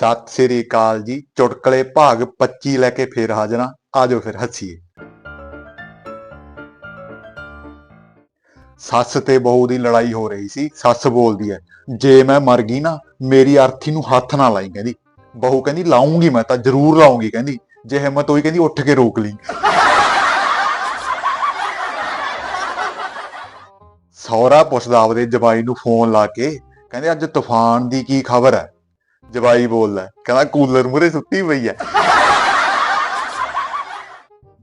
ਸਤਿ ਸ੍ਰੀ ਅਕਾਲ ਜੀ। ਚੁਟਕਲੇ ਭਾਗ 25 ਲੈ ਕੇ ਫੇਰ ਹਾਜ਼ਰਾਂ ਆਜੋ ਫਿਰ, ਹੱਸੀਏ। ਸੱਸ ਤੇ ਬਹੂ ਦੀ ਲੜਾਈ ਹੋ ਰਹੀ ਸੀ। ਸੱਸ ਬੋਲਦੀ ਹੈ, ਜੇ ਮੈਂ ਮਰ ਗਈ ਨਾ, ਮੇਰੀ ਅਰਥੀ ਨੂੰ ਹੱਥ ਨਾ ਲਾਈ, ਕਹਿੰਦੀ। ਬਹੂ ਕਹਿੰਦੀ, ਲਾਉਂਗੀ ਮੈਂ ਤਾਂ, ਜ਼ਰੂਰ ਲਾਉਂਗੀ, ਕਹਿੰਦੀ। ਜੇ ਹਿੰਮਤ ਹੋਈ, ਕਹਿੰਦੀ, ਉੱਠ ਕੇ ਰੋਕ ਲਈ। ਸੌਰਾ ਪੁੱਛਦਾ ਆਪਦੇ ਜਵਾਈ ਨੂੰ ਫੋਨ ਲਾ ਕੇ, ਕਹਿੰਦੇ, ਅੱਜ ਤੂਫਾਨ ਦੀ ਕੀ ਖਬਰ ਹੈ? ਜਵਾਈ ਬੋਲਦਾ ਕਹਿੰਦਾ ਕੂਲਰ ਮੂਰੇ ਸੁੱਤੀ ਪਈ ਹੈ।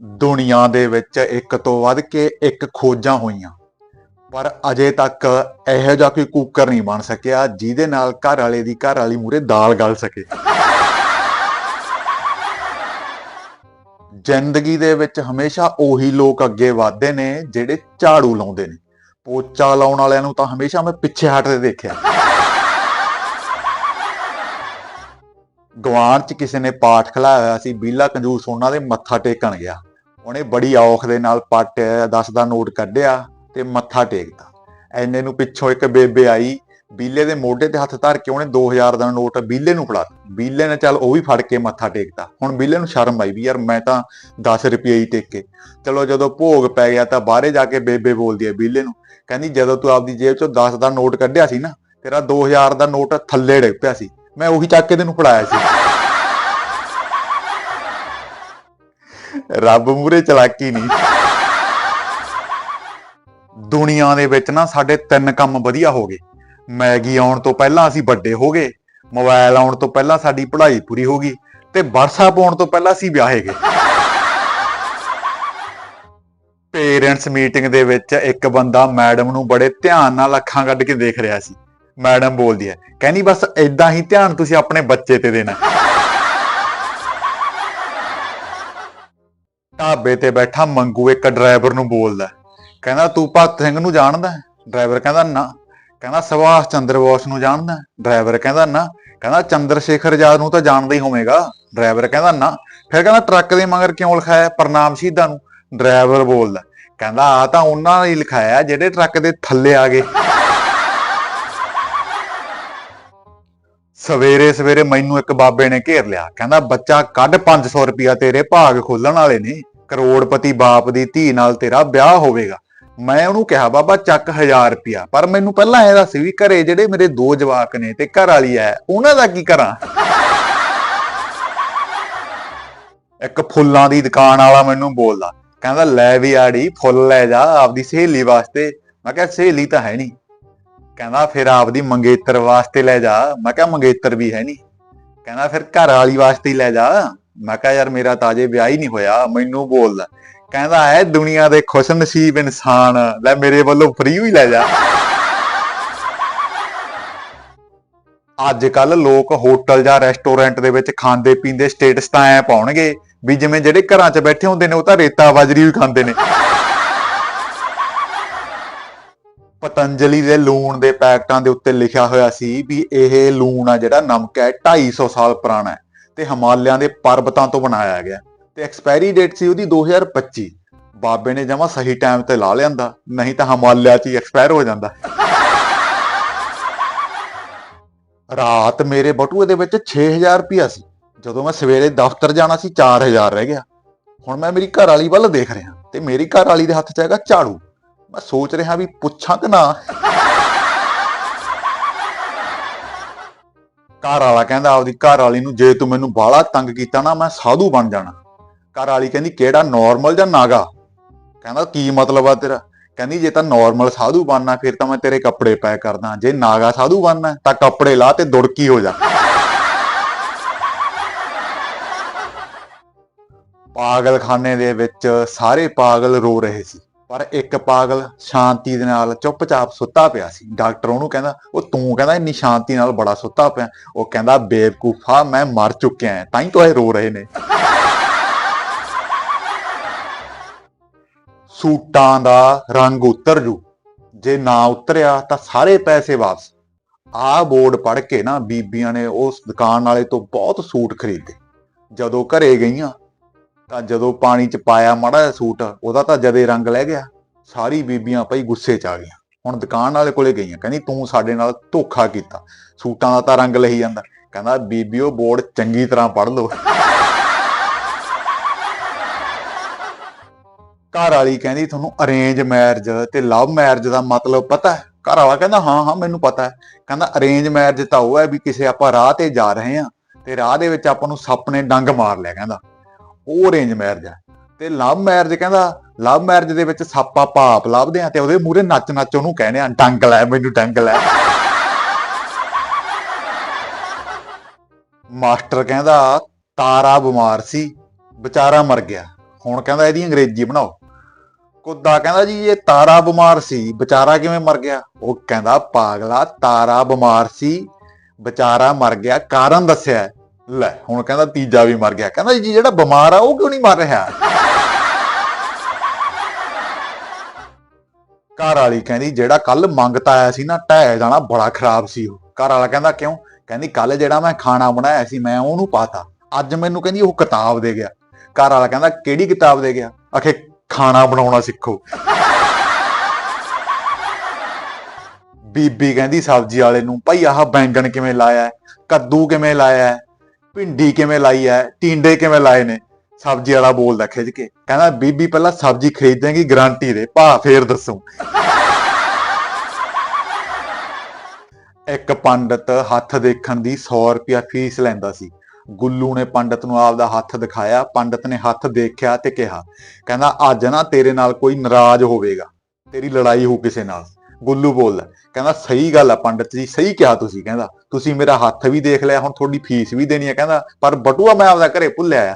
ਦੁਨੀਆ ਦੇ ਵਿੱਚ ਇੱਕ ਤੋਂ ਵੱਧ ਕੇ ਇੱਕ ਖੋਜਾਂ ਹੋਈਆਂ। ਪਰ ਅਜੇ ਤੱਕ ਇਹੋ ਜਿਹਾ ਕੋਈ ਕੁੱਕਰ ਨਹੀਂ ਬਣ ਸਕਿਆ ਜਿਹਦੇ ਨਾਲ ਘਰ ਵਾਲੇ ਦੀ ਘਰ ਵਾਲੀ ਮੂਰੇ ਦਾਲ ਗਲ ਸਕੇ। ਜ਼ਿੰਦਗੀ ਦੇ ਵਿੱਚ ਹਮੇਸ਼ਾ ਉਹੀ ਲੋਕ ਅੱਗੇ ਵਧਦੇ ਨੇ ਜਿਹੜੇ ਝਾੜੂ ਲਾਉਂਦੇ ਨੇ। ਪੋਚਾ ਲਾਉਣ ਵਾਲਿਆਂ ਨੂੰ ਤਾਂ ਹਮੇਸ਼ਾ ਮੈਂ ਪਿੱਛੇ ਹਟਦੇ ਦੇਖਿਆ। ਗਵਾਂਢ ਚ ਕਿਸੇ ਨੇ ਪਾਠ ਖਲਾਇਆ ਹੋਇਆ ਸੀ, ਬੀਲਾ ਕੰਜੂਸ ਉਹਨਾਂ ਦੇ ਮੱਥਾ ਟੇਕਣ ਗਿਆ। ਉਹਨੇ ਬੜੀ ਔਖ ਦੇ ਨਾਲ ਪੱਟ 10 ਦਾ ਨੋਟ ਕੱਢਿਆ ਤੇ ਮੱਥਾ ਟੇਕਦਾ ਐਨੇ ਨੂੰ ਪਿੱਛੋਂ ਇੱਕ ਬੇਬੇ ਆਈ, ਬੀਲੇ ਦੇ ਮੋਢੇ ਤੇ ਹੱਥ ਧਰ ਕੇ ਉਹਨੇ 2000 ਦਾ ਨੋਟ ਬੀਲੇ ਨੂੰ ਫੜਾ ਬੀਲੇ ਨੇ ਚੱਲ ਉਹ ਵੀ ਫੜ ਕੇ ਮੱਥਾ ਟੇਕਦਾ ਹੁਣ ਬੀਲੇ ਨੂੰ ਸ਼ਰਮ ਆਈ ਵੀ ਯਾਰ ਮੈਂ ਤਾਂ 10 ਰੁਪਏ ਹੀ ਟੇਕੇ। ਚਲੋ ਜਦੋਂ ਭੋਗ ਪੈ ਗਿਆ ਤਾਂ ਬਾਹਰੇ ਜਾ ਕੇ ਬੇਬੇ ਬੋਲਦੀ ਹੈ ਬੀਲੇ ਨੂੰ, ਕਹਿੰਦੀ ਜਦੋਂ ਤੂੰ ਆਪਦੀ ਜੇਬ ਚੋਂ 10 ਦਾ ਨੋਟ ਕੱਢਿਆ ਸੀ ਨਾ, ਤੇਰਾ 2000 ਦਾ ਨੋਟ ਥੱਲੇ ਡਿੱਗ ਪਿਆ ਸੀ। ਮੈਂ ਉਹੀ ਚੱਕ ਕੇ ਤੈਨੂੰ ਫੜਾਇਆ ਸੀ। ਰੱਬ ਮੂਰੇ ਚਲਾਕੀ ਨਹੀਂ। ਦੁਨੀਆ ਦੇ ਵਿੱਚ ਨਾ ਸਾਡੇ ਤਿੰਨ ਕੰਮ ਵਧੀਆ ਹੋ ਗਏ। ਮੈਗੀ ਆਉਣ ਤੋਂ ਪਹਿਲਾਂ ਅਸੀਂ ਵੱਡੇ ਹੋ ਗਏ ਮੋਬਾਈਲ ਆਉਣ ਤੋਂ ਪਹਿਲਾਂ ਸਾਡੀ ਪੜ੍ਹਾਈ ਪੂਰੀ ਹੋ ਗਈ ਤੇ WhatsApp ਆਉਣ ਤੋਂ ਪਹਿਲਾਂ ਅਸੀਂ ਵਿਆਹੇ ਗਏ। ਪੇਰੈਂਟਸ ਮੀਟਿੰਗ ਦੇ ਵਿੱਚ ਇੱਕ ਬੰਦਾ ਮੈਡਮ ਨੂੰ ਬੜੇ ਧਿਆਨ ਨਾਲ ਅੱਖਾਂ ਕੱਢ ਕੇ ਦੇਖ ਰਿਹਾ ਸੀ। ਮੈਡਮ ਬੋਲਦੀ ਹੈ। ਕਹਿੰਦੀ ਬਸ ਇਦਾਂ ਹੀ ਧਿਆਨ ਤੁਸੀਂ ਆਪਣੇ ਬੱਚੇ ਤੇ ਦੇਣਾ। ਢਾਬੇ ਤੇ ਬੈਠਾ ਮੰਗੂ ਇੱਕ ਡਰਾਈਵਰ ਨੂੰ ਬੋਲਦਾ ਕਹਿੰਦਾ, ਤੂੰ ਭਗਤ ਸਿੰਘ ਨੂੰ ਜਾਣਦਾ ਡਰਾਈਵਰ ਕਹਿੰਦਾ, ਨਾ। ਕਹਿੰਦਾ, ਸੁਭਾਸ਼ ਚੰਦਰ ਬੋਸ ਨੂੰ ਜਾਣਦਾ ਡਰਾਈਵਰ ਕਹਿੰਦਾ, ਨਾ। ਕਹਿੰਦਾ, ਚੰਦਰ ਸ਼ੇਖਰ ਆਜ਼ਾਦ ਨੂੰ ਤਾਂ ਜਾਣਦਾ ਹੀ ਹੋਵੇਗਾ। ਡਰਾਈਵਰ ਕਹਿੰਦਾ, ਨਾ। ਫਿਰ ਕਹਿੰਦਾ, ਟਰੱਕ ਦੇ ਮਗਰ ਕਿਉਂ ਲਿਖਾਇਆ ਪ੍ਰਣਾਮ ਸ਼ਹੀਦਾਂ ਨੂੰ। ਡਰਾਈਵਰ ਬੋਲਦਾ ਕਹਿੰਦਾ ਆ ਤਾਂ ਉਹਨਾਂ ਨੇ ਲਿਖਾਇਆ ਜਿਹੜੇ ਟਰੱਕ ਦੇ ਥੱਲੇ ਆ ਗਏ। ਸਵੇਰੇ ਸਵੇਰੇ ਮੈਨੂੰ ਇੱਕ ਬਾਬੇ ਨੇ ਘੇਰ ਲਿਆ। ਕਹਿੰਦਾ, ਬੱਚਾ, ਕੱਢ 500 ਰੁਪਿਆ ਤੇਰੇ ਭਾਗ ਖੋਲਣ ਵਾਲੇ ਨੇ। ਕਰੋੜਪਤੀ ਬਾਪ ਦੀ ਧੀ ਨਾਲ ਤੇਰਾ ਵਿਆਹ ਹੋਵੇਗਾ। ਮੈਂ ਉਹਨੂੰ ਕਿਹਾ, ਬਾਬਾ, ਚੱਕ 1000 ਰੁਪਿਆ ਪਰ ਮੈਨੂੰ ਪਹਿਲਾਂ ਇਹ ਦੱਸ ਵੀ ਘਰੇ ਜਿਹੜੇ ਮੇਰੇ ਦੋ ਜਵਾਕ ਨੇ ਤੇ ਘਰ ਵਾਲੀ ਐ ਉਹਨਾਂ ਦਾ ਕੀ ਕਰਾਂ? ਇੱਕ ਫੁੱਲਾਂ ਦੀ ਦੁਕਾਨ ਵਾਲਾ ਮੈਨੂੰ ਬੋਲਦਾ। ਕਹਿੰਦਾ, ਲੈ ਵੀ ਆੜੀ, ਫੁੱਲ ਲੈ ਜਾ, ਆਪਦੀ ਸਹੇਲੀ ਵਾਸਤੇ। ਮੈਂ ਕਿਹਾ, ਸਹੇਲੀ ਤਾਂ ਹੈ ਨਹੀਂ। ਕਹਿੰਦਾ ਫਿਰ ਆਪਦੀ ਮੰਗੇਤਰ ਵਾਸਤੇ ਲੈ ਜਾ। ਮੈਂ ਕਿਹਾ ਮੰਗੇਤਰ ਵੀ ਹੈ ਨਹੀਂ। ਕਹਿੰਦਾ ਫਿਰ ਘਰ ਵਾਲੀ ਵਾਸਤੇ ਹੀ ਲੈ ਜਾ। ਮੈਂ ਕਿਹਾ ਯਾਰ ਮੇਰਾ ਤਾਜੇ ਵਿਆਹ ਹੀ ਨਹੀਂ ਹੋਇਆ, ਮੈਨੂੰ ਬੋਲਦਾ ਕਹਿੰਦਾ ਹੈ ਦੁਨੀਆ ਦੇ ਖੁਸ਼ ਨਸੀਬ ਇਨਸਾਨ, ਲੈ ਮੇਰੇ ਵੱਲੋਂ ਫਰੀ ਹੀ ਲੈ ਜਾ। ਅੱਜ ਕੱਲ ਲੋਕ ਹੋਟਲ ਜਾਂ ਰੈਸਟੋਰੈਂਟ ਦੇ ਵਿੱਚ ਖਾਂਦੇ ਪੀਂਦੇ ਸਟੇਟਸ ਤਾਂ ਐ ਪਾਉਣਗੇ ਵੀ ਜਿਵੇਂ ਜਿਹੜੇ ਘਰਾਂ 'ਚ ਬੈਠੇ ਹੁੰਦੇ ਨੇ, ਉਹ ਤਾਂ ਰੇਤਾ ਬਾਜਰੀ ਵੀ ਖਾਂਦੇ ਨੇ। ਪਤੰਜਲੀ ਦੇ ਲੂਣ ਦੇ ਪੈਕਟਾਂ ਦੇ ਉੱਤੇ ਲਿਖਿਆ ਹੋਇਆ ਸੀ ਵੀ ਇਹ ਲੂਣ ਆ ਜਿਹੜਾ ਨਮਕ ਹੈ 250 ਸਾਲ ਪੁਰਾਣਾ ਹੈ ਤੇ ਹਿਮਾਲਿਆਂ ਦੇ ਪਰਬਤਾਂ ਤੋਂ ਬਣਾਇਆ ਗਿਆ ਤੇ ਐਕਸਪਾਇਰੀ ਡੇਟ ਸੀ ਉਹਦੀ 2025 ਬਾਬੇ ਨੇ ਜਮਾ ਸਹੀ ਟਾਈਮ ਤੇ ਲਾ ਲਿਆਂਦਾ, ਨਹੀਂ ਤਾਂ ਹਿਮਾਲਿਆ 'ਚ ਹੀ ਐਕਸਪਾਇਰ ਹੋ ਜਾਂਦਾ। ਰਾਤ ਮੇਰੇ ਬਟੂਏ ਦੇ ਵਿੱਚ 6000 ਰੁਪਇਆ ਸੀ। ਜਦੋਂ ਮੈਂ ਸਵੇਰੇ ਦਫ਼ਤਰ ਜਾਣਾ ਸੀ 4000 ਰਹਿ ਗਿਆ। ਹੁਣ ਮੈਂ ਮੇਰੀ ਘਰ ਵਾਲੀ ਵੱਲ ਦੇਖ ਰਿਹਾ ਤੇ ਮੇਰੀ ਘਰ ਵਾਲੀ ਦੇ ਹੱਥ 'ਚ ਹੈਗਾ ਝਾੜੂ। ਮੈਂ ਸੋਚ ਰਿਹਾ ਵੀ ਪੁੱਛਾਂ ਕਿ ਨਾ। ਘਰ ਵਾਲਾ ਕਹਿੰਦਾ ਆਪਦੀ ਘਰ ਵਾਲੀ ਨੂੰ, ਜੇ ਤੂੰ ਮੈਨੂੰ ਬਾਹਲਾ ਤੰਗ ਕੀਤਾ ਨਾ, ਮੈਂ ਸਾਧੂ ਬਣ ਜਾਣਾ। ਘਰ ਵਾਲੀ ਕਹਿੰਦੀ, ਕਿਹੜਾ ਨਾਰਮਲ ਜਾਂ ਨਾਗਾ? ਕਹਿੰਦਾ, ਕੀ ਮਤਲਬ ਆ ਤੇਰਾ? ਕਹਿੰਦੀ, ਜੇ ਤਾਂ ਨਾਰਮਲ ਸਾਧੂ ਬਣਨਾ, ਫਿਰ ਤਾਂ ਮੈਂ ਤੇਰੇ ਕੱਪੜੇ ਪੈਕ ਕਰਦਾ। ਜੇ ਨਾਗਾ ਸਾਧੂ ਬਣਨਾ, ਤਾਂ ਕੱਪੜੇ ਲਾ ਤੇ ਦੁੜਕੀ ਹੋ ਜਾ। ਪਾਗਲਖਾਨੇ ਦੇ ਵਿੱਚ ਸਾਰੇ ਪਾਗਲ ਰੋ ਰਹੇ ਸੀ। ਪਰ ਇੱਕ ਪਾਗਲ ਸ਼ਾਂਤੀ ਦੇ ਨਾਲ ਚੁੱਪਚਾਪ ਸੁੱਤਾ ਪਿਆ ਸੀ। ਡਾਕਟਰ ਉਹਨੂੰ ਕਹਿੰਦਾ, ਉਹ ਤੂੰ ਕਹਿੰਦਾ ਇੰਨੀ ਸ਼ਾਂਤੀ ਨਾਲ ਬੜਾ ਸੁੱਤਾ ਪਿਆ ਉਹ ਕਹਿੰਦਾ, ਬੇਵਕੂਫਾ, ਮੈਂ ਮਰ ਚੁੱਕਿਆ ਹਾਂ। ਤਾਂ ਹੀ ਤੋਂ ਰੋ ਰਹੇ ਨੇ। ਸੂਟਾਂ ਦਾ ਰੰਗ ਉਤਰ ਜੂ। ਜੇ ਨਾ ਉਤਰਿਆ ਤਾਂ ਸਾਰੇ ਪੈਸੇ ਵਾਪਸ। ਆ ਬੋਰਡ ਪੜ੍ਹ ਕੇ ਨਾ ਬੀਬੀਆਂ ਨੇ ਉਸ ਦੁਕਾਨ ਵਾਲੇ ਤੋਂ ਬਹੁਤ ਸੂਟ ਖਰੀਦੇ। ਜਦੋਂ ਘਰੇ ਗਈਆਂ ਤਾਂ ਜਦੋਂ ਪਾਣੀ ਚ ਪਾਇਆ ਮਾੜਾ ਜਿਹਾ ਸੂਟ, ਉਹਦਾ ਤਾਂ ਜਦੇ ਰੰਗ ਲੈ ਗਿਆ, ਸਾਰੀ ਬੀਬੀਆਂ ਭਾਈ ਗੁੱਸੇ ਚ ਆ ਗਈਆਂ। ਹੁਣ ਦੁਕਾਨ ਵਾਲੇ ਕੋਲੇ ਗਈਆਂ, ਕਹਿੰਦੀ ਤੂੰ ਸਾਡੇ ਨਾਲ ਧੋਖਾ ਕੀਤਾ, ਸੂਟਾਂ ਦਾ ਤਾਂ ਰੰਗ ਲਈ ਜਾਂਦਾ। ਕਹਿੰਦਾ ਬੀਬੀਓ ਬੋਰਡ ਚੰਗੀ ਤਰ੍ਹਾਂ ਪੜ੍ਹ ਲਓ। ਘਰ ਵਾਲੀ ਕਹਿੰਦੀ ਤੁਹਾਨੂੰ ਅਰੇਂਜ ਮੈਰਿਜ ਤੇ ਲਵ ਮੈਰਿਜ ਦਾ ਮਤਲਬ ਪਤਾ ਹੈ? ਘਰ ਵਾਲਾ ਕਹਿੰਦਾ ਹਾਂ ਹਾਂ, ਮੈਨੂੰ ਪਤਾ ਹੈ। ਕਹਿੰਦਾ ਅਰੇਂਜ ਮੈਰਿਜ ਤਾਂ ਉਹ ਹੈ ਵੀ ਕਿਸੇ ਆਪਾਂ ਰਾਹ ਤੇ ਜਾ ਰਹੇ ਹਾਂ ਤੇ ਰਾਹ ਦੇ ਵਿੱਚ ਆਪਾਂ ਨੂੰ ਸੱਪ ਨੇ ਡੰਗ ਮਾਰ ਲਿਆ, ਕਹਿੰਦਾ। ਉਹ ਅਰੇਂਜ ਮੈਰਿਜ ਹੈ ਤੇ ਲਵ ਮੈਰਿਜ ਕਹਿੰਦਾ ਲਵ ਮੈਰਿਜ ਦੇ ਵਿੱਚ ਸੱਪ ਆਪਾਂ ਲੱਭਦੇ ਆ ਤੇ ਉਹਦੇ ਮੂਹਰੇ ਨੱਚ ਨੱਚ ਉਹਨੂੰ ਕਹਿੰਦੇ ਆ, ਡੰਗ ਲੈ, ਮੈਨੂੰ ਡੰਗ ਲੈ। ਮਾਸਟਰ ਕਹਿੰਦਾ, ਤਾਰਾ ਬਿਮਾਰ ਸੀ, ਵਿਚਾਰਾ ਮਰ ਗਿਆ। ਹੁਣ ਕਹਿੰਦਾ, ਇਹਦੀ ਅੰਗਰੇਜ਼ੀ ਬਣਾਓ। ਕੁੱਦਾ ਕਹਿੰਦਾ, ਜੀ, ਇਹ ਤਾਰਾ ਬਿਮਾਰ ਸੀ, ਵਿਚਾਰਾ ਕਿਵੇਂ ਮਰ ਗਿਆ? ਉਹ ਕਹਿੰਦਾ, ਪਾਗਲਾ, ਤਾਰਾ ਬਿਮਾਰ ਸੀ, ਵਿਚਾਰਾ ਮਰ ਗਿਆ। ਕਾਰਨ ਦੱਸਿਆ ਲੈ, ਹੁਣ ਕਹਿੰਦਾ ਤੀਜਾ ਵੀ ਮਰ ਗਿਆ। ਕਹਿੰਦਾ ਜੀ ਜਿਹੜਾ ਬਿਮਾਰ ਆ, ਉਹ ਕਿਉਂ ਨਹੀਂ ਮਰ ਰਿਹਾ? ਘਰ ਵਾਲੀ ਕਹਿੰਦੀ, ਜਿਹੜਾ ਕੱਲ ਮੰਗਤਾ ਆਇਆ ਸੀ ਨਾ, ਢਹਿ ਜਾਣਾ, ਬੜਾ ਖਰਾਬ ਸੀ ਉਹ। ਘਰ ਵਾਲਾ ਕਹਿੰਦਾ, ਕਿਉਂ? ਕਹਿੰਦੀ ਕੱਲ ਜਿਹੜਾ ਮੈਂ ਖਾਣਾ ਬਣਾਇਆ ਸੀ, ਮੈਂ ਉਹਨੂੰ ਪਾਤਾ। ਅੱਜ ਮੈਨੂੰ ਕਹਿੰਦੀ, ਉਹ ਕਿਤਾਬ ਦੇ ਗਿਆ। ਘਰ ਵਾਲਾ ਕਹਿੰਦਾ, ਕਿਹੜੀ ਕਿਤਾਬ ਦੇ ਗਿਆ? ਆਖੇ, ਖਾਣਾ ਬਣਾਉਣਾ ਸਿੱਖੋ। ਬੀਬੀ ਕਹਿੰਦੀ, ਸਬਜ਼ੀ ਵਾਲੇ ਨੂੰ, ਭਾਈ ਆਹ ਬੈਂਗਣ ਕਿਵੇਂ ਲਾਇਆ? ਕੱਦੂ ਕਿਵੇਂ ਲਾਇਆ? ਭਿੰਡੀ ਕਿਵੇਂ ਲਾਈ ਹੈ, ਟੀਂਡੇ ਕਿਵੇਂ ਲਾਏ ਨੇ, ਸਬਜ਼ੀ ਵਾਲਾ ਬੋਲਦਾ ਖਿੱਚ ਕੇ। ਕਹਿੰਦਾ, ਬੀਬੀ, ਪਹਿਲਾਂ ਸਬਜ਼ੀ ਖਰੀਦੇਂਗੀ ਗਾਰੰਟੀ ਦੇ, ਭਾ, ਫੇਰ ਦੱਸੂ। ਇੱਕ ਪੰਡਤ ਹੱਥ ਦੇਖਣ ਦੀ 100 ਰੁਪਿਆ ਫੀਸ ਲੈਂਦਾ ਸੀ। ਗੁੱਲੂ ਨੇ ਪੰਡਤ ਨੂੰ ਆਪਦਾ ਹੱਥ ਦਿਖਾਇਆ। ਪੰਡਤ ਨੇ ਹੱਥ ਦੇਖਿਆ ਤੇ ਕਿਹਾ, ਕਹਿੰਦਾ, ਅੱਜ ਨਾ ਤੇਰੇ ਨਾਲ ਕੋਈ ਨਾਰਾਜ਼ ਹੋਵੇਗਾ। ਤੇਰੀ ਲੜਾਈ ਹੋ ਕਿਸੇ ਨਾਲ। ਗੁੱਲੂ ਬੋਲਦਾ ਕਹਿੰਦਾ, ਸਹੀ ਗੱਲ ਆ ਪੰਡਤ ਜੀ, ਸਹੀ ਕਿਹਾ ਤੁਸੀਂ ਕਹਿੰਦਾ। ਤੁਸੀਂ ਮੇਰਾ ਹੱਥ ਵੀ ਦੇਖ ਲਿਆ, ਹੁਣ ਤੁਹਾਡੀ ਫੀਸ ਵੀ ਦੇਣੀ ਹੈ ਕਹਿੰਦਾ। ਪਰ ਬਟੂਆ ਮੈਂ ਆਪਦਾ ਘਰੇ ਭੁੱਲਿਆ ਆ।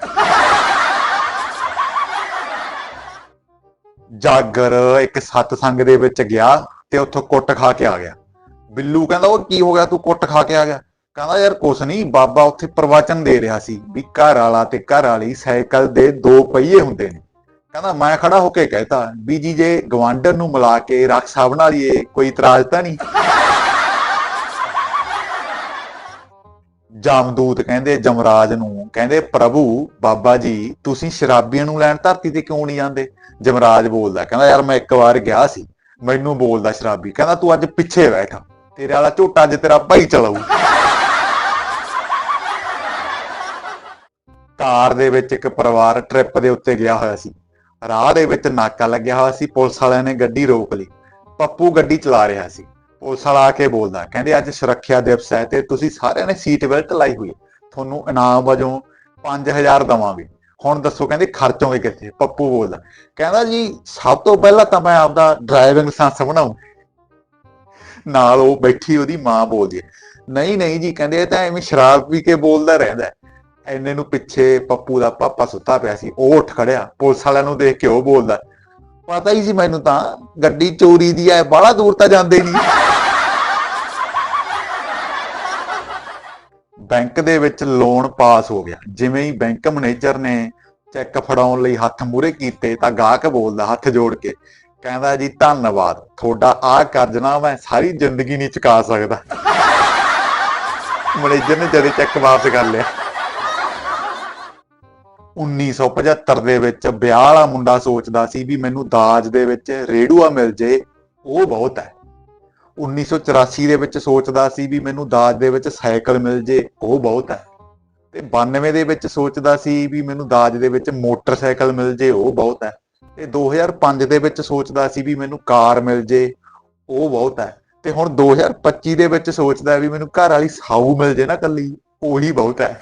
ਜਾਗਰ ਇੱਕ ਸਤਸੰਗ ਦੇ ਵਿੱਚ ਗਿਆ ਤੇ ਉੱਥੋਂ ਕੁੱਟ ਖਾ ਕੇ ਆ ਗਿਆ। ਬਿੱਲੂ ਕਹਿੰਦਾ, ਉਹ ਕੀ ਹੋ ਗਿਆ, ਤੂੰ ਕੁੱਟ ਖਾ ਕੇ ਆ ਗਿਆ। ਕਹਿੰਦਾ, ਯਾਰ ਕੁਛ ਨਹੀਂ, ਬਾਬਾ ਉੱਥੇ ਪ੍ਰਵਚਨ ਦੇ ਰਿਹਾ ਸੀ ਵੀ ਘਰ ਵਾਲਾ ਤੇ ਘਰ ਵਾਲੀ ਸਾਈਕਲ ਦੇ ਦੋ ਪਹੀਏ ਹੁੰਦੇ ਨੇ। ਕਹਿੰਦਾ ਮੈਂ ਖੜਾ ਹੋ ਕੇ ਕਹਿਤਾ, ਵੀ ਜੀ ਜੇ ਗਵਾਂਡਰ ਨੂੰ ਮਿਲਾ ਕੇ ਰੱਖ ਰਕਸ਼ਾ ਬਣਾ ਲਈਏ ਕੋਈ ਇਤਰਾਜ਼ ਤਾਂ ਨਹੀਂ? ਜਾਮਦੂਤ ਕਹਿੰਦੇ, ਜਮਰਾਜ ਨੂੰ ਕਹਿੰਦੇ, ਪ੍ਰਭੂ, ਬਾਬਾ ਜੀ, ਤੁਸੀਂ ਸ਼ਰਾਬੀਆਂ ਨੂੰ ਲੈਣ ਧਰਤੀ ਤੇ ਕਿਉਂ ਨਹੀਂ ਜਾਂਦੇ? ਜਮਰਾਜ ਬੋਲਦਾ, ਕਹਿੰਦਾ ਯਾਰ ਮੈਂ ਇੱਕ ਵਾਰ ਗਿਆ ਸੀ, ਮੈਨੂੰ ਬੋਲਦਾ ਸ਼ਰਾਬੀ, ਕਹਿੰਦਾ ਤੂੰ ਅੱਜ ਪਿੱਛੇ ਬੈਠ, ਤੇਰੇ ਵਾਲਾ ਝੋਟਾ ਅੱਜ ਤੇਰਾ ਭਾਈ ਚਲਾਊ। ਕਾਰ ਦੇ ਵਿੱਚ ਇੱਕ ਪਰਿਵਾਰ ਟ੍ਰਿਪ ਦੇ ਉੱਤੇ ਗਿਆ ਹੋਇਆ ਸੀ। ਰਾਹ ਦੇ ਵਿੱਚ ਨਾਕਾ ਲੱਗਿਆ ਹੋਇਆ ਸੀ, ਪੁਲਿਸ ਵਾਲਿਆਂ ਨੇ ਗੱਡੀ ਰੋਕ ਲਈ। ਪੱਪੂ ਗੱਡੀ ਚਲਾ ਰਿਹਾ ਸੀ। ਪੁਲਿਸ ਵਾਲਾ ਆ ਕੇ ਬੋਲਦਾ, ਕਹਿੰਦੇ, ਅੱਜ ਸੁਰੱਖਿਆ ਦਿਵਸ ਹੈ ਤੇ ਤੁਸੀਂ ਸਾਰਿਆਂ ਨੇ ਸੀਟ ਬੈਲਟ ਲਾਈ ਹੋਈ ਤੁਹਾਨੂੰ ਇਨਾਮ ਵਜੋਂ 5000 ਦਵਾਂਗੇ। ਹੁਣ ਦੱਸੋ, ਕਹਿੰਦੇ ਖਰਚੋਗੇ ਕਿੱਥੇ? ਪੱਪੂ ਬੋਲਦਾ, ਕਹਿੰਦਾ ਜੀ, ਸਭ ਤੋਂ ਪਹਿਲਾਂ ਤਾਂ ਮੈਂ ਆਪਦਾ ਡਰਾਈਵਿੰਗ ਲਾਇਸੈਂਸ ਬਣਾਉਂ। ਨਾਲ ਉਹ ਬੈਠੀ ਉਹਦੀ ਮਾਂ ਬੋਲਦੀ ਹੈ, ਨਹੀਂ ਨਹੀਂ ਜੀ, ਕਹਿੰਦੇ, ਇਹ ਤਾਂ ਐਵੇਂ ਸ਼ਰਾਬ ਪੀ ਕੇ ਬੋਲਦਾ ਰਹਿੰਦਾ ਐਨੇ ਨੂੰ ਪਿੱਛੇ ਪੱਪੂ ਦਾ ਪਾਪਾ ਸੁੱਤਾ ਪਿਆ ਸੀ, ਉਹ ਉੱਠ ਖੜਿਆ, ਪੁਲਿਸ ਵਾਲਿਆਂ ਨੂੰ ਦੇਖ ਕੇ ਉਹ ਬੋਲਦਾ, ਪਤਾ ਹੀ ਸੀ ਮੈਨੂੰ ਤਾਂ, ਗੱਡੀ ਚੋਰੀ ਦੀ ਐ, ਬਾਹਲਾ ਦੂਰ ਤਾਂ ਜਾਂਦੇ ਨਹੀਂ ਬੈਂਕ ਦੇ ਵਿੱਚ ਲੋਨ ਪਾਸ ਹੋ ਗਿਆ, ਜਿਵੇਂ ਹੀ ਬੈਂਕ ਮੈਨੇਜਰ ਨੇ ਚੈੱਕ ਫੜਾਉਣ ਲਈ ਹੱਥ ਮੂਰੇ ਕੀਤੇ, ਤਾਂ ਗਾਹਕ ਬੋਲਦਾ ਹੱਥ ਜੋੜ ਕੇ, ਕਹਿੰਦਾ ਜੀ ਧੰਨਵਾਦ, ਤੁਹਾਡਾ ਆਹ ਕਰਜ਼ ਨਾ ਮੈਂ ਸਾਰੀ ਜ਼ਿੰਦਗੀ ਨਹੀਂ ਚੁਕਾ ਸਕਦਾ। ਮੈਨੇਜਰ ਨੇ ਜਦੇ ਚੈੱਕ ਵਾਪਸ ਕਰ ਲਿਆ। 1975 ਦੇ ਵਿੱਚ ਵਿਆਹ ਵਾਲਾ ਮੁੰਡਾ ਸੋਚਦਾ ਸੀ ਵੀ ਮੈਨੂੰ ਦਾਜ ਦੇ ਵਿੱਚ ਰੇੜੂਆ ਮਿਲ ਜੇ, ਉਹ ਬਹੁਤ ਹੈ। 1984 ਦੇ ਵਿੱਚ ਸੋਚਦਾ ਸੀ ਵੀ ਮੈਨੂੰ ਦਾਜ ਦੇ ਵਿੱਚ ਸਾਈਕਲ ਮਿਲ ਜੇ, ਉਹ ਬਹੁਤ ਹੈ। ਤੇ 92 ਦੇ ਵਿੱਚ ਸੋਚਦਾ ਸੀ ਵੀ ਮੈਨੂੰ ਦਾਜ ਦੇ ਵਿੱਚ ਮੋਟਰਸਾਈਕਲ ਮਿਲ ਜੇ, ਉਹ ਬਹੁਤ ਹੈ। ਤੇ 2005 ਦੇ ਵਿੱਚ ਸੋਚਦਾ ਸੀ ਵੀ ਮੈਨੂੰ ਕਾਰ ਮਿਲ ਜੇ, ਉਹ ਬਹੁਤ ਹੈ। ਤੇ ਹੁਣ 2025 ਦੇ ਵਿੱਚ ਸੋਚਦਾ ਵੀ ਮੈਨੂੰ ਘਰ ਵਾਲੀ ਸਾਊ ਮਿਲ ਜੇ ਨਾ ਕੱਲੀ, ਉਹੀ ਬਹੁਤ ਹੈ।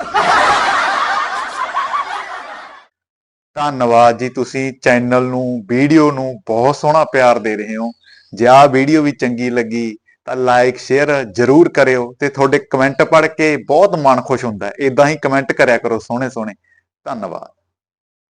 ਧੰਨਵਾਦ ਜੀ ਤੁਸੀਂ ਚੈਨਲ ਨੂੰ, ਵੀਡੀਓ ਨੂੰ ਬਹੁਤ ਸੋਹਣਾ ਪਿਆਰ ਦੇ ਰਹੇ ਹੋ। ਜੇ ਆਹ ਵੀਡੀਓ ਵੀ ਚੰਗੀ ਲੱਗੀ ਤਾਂ ਲਾਈਕ ਸ਼ੇਅਰ ਜਰੂਰ ਕਰਿਓ ਤੇ ਤੁਹਾਡੇ ਕਮੈਂਟ ਪੜ੍ਹ ਕੇ ਬਹੁਤ ਮਨ ਖੁਸ਼ ਹੁੰਦਾ ਹੈ। ਇਦਾਂ ਹੀ ਕਮੈਂਟ ਕਰਿਆ ਕਰੋ ਸੋਹਣੇ ਸੋਹਣੇ ਧੰਨਵਾਦ।